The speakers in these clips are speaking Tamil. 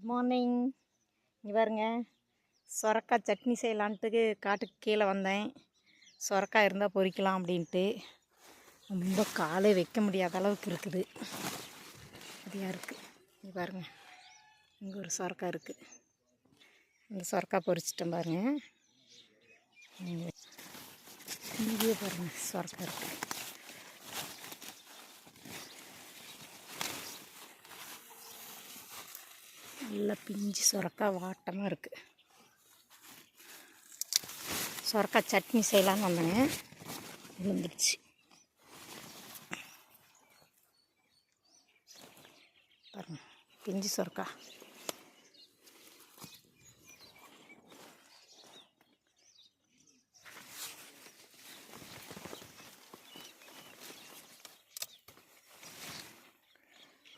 குட் மார்னிங் இங்கே பாருங்க. சொரக்காய் சட்னி செய்யலான்ட்டு காட்டுக்கு கீழே வந்தேன். சொரக்காய் இருந்தால் பொறிக்கலாம் அப்படின்ட்டு. ரொம்ப காலே வைக்க முடியாத அளவுக்கு இருக்குது. அதிகம் இருக்குது இங்கே பாருங்க. இங்கே ஒரு சொரக்காய் இருக்குது இந்த சொரக்காய் பொரிச்சிட்டேன் பாருங்க. இங்கே பாருங்கள் பாருங்க. சொரக்காய் இருக்குது நல்லா பிஞ்சு சுரக்காய் வாட்டமாக இருக்குது சுரக்காய் சட்னி செய்யலான்னு வந்தேங்க விழுந்துடுச்சு பாருங்க பிஞ்சு சுரக்காய்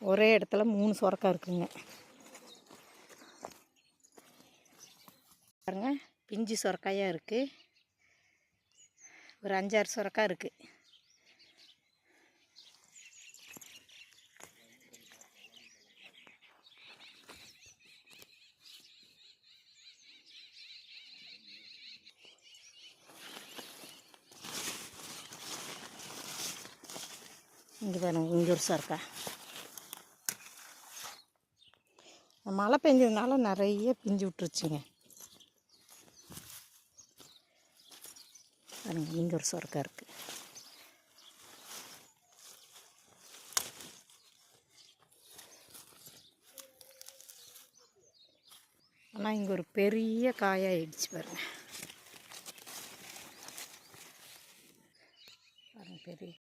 ஒரே இடத்துல மூணு சுரக்காய் இருக்குங்க. இஞ்சி பிஞ்சு சொரக்காயாக இருக்குது ஒரு அஞ்சாறு சுரக்காய் இருக்குது இங்கே பாருங்க இங்கே ஒரு சொரக்காய் மழை பெஞ்சதுனால நிறைய பிஞ்சு விட்டுருச்சுங்க. பாருங்கள் இங்கே ஒரு சொர்க்கம் இருக்குது ஆனால் இங்கே ஒரு பெரிய காயாகிடுச்சு பாருங்கள் பாருங்கள் பெரிய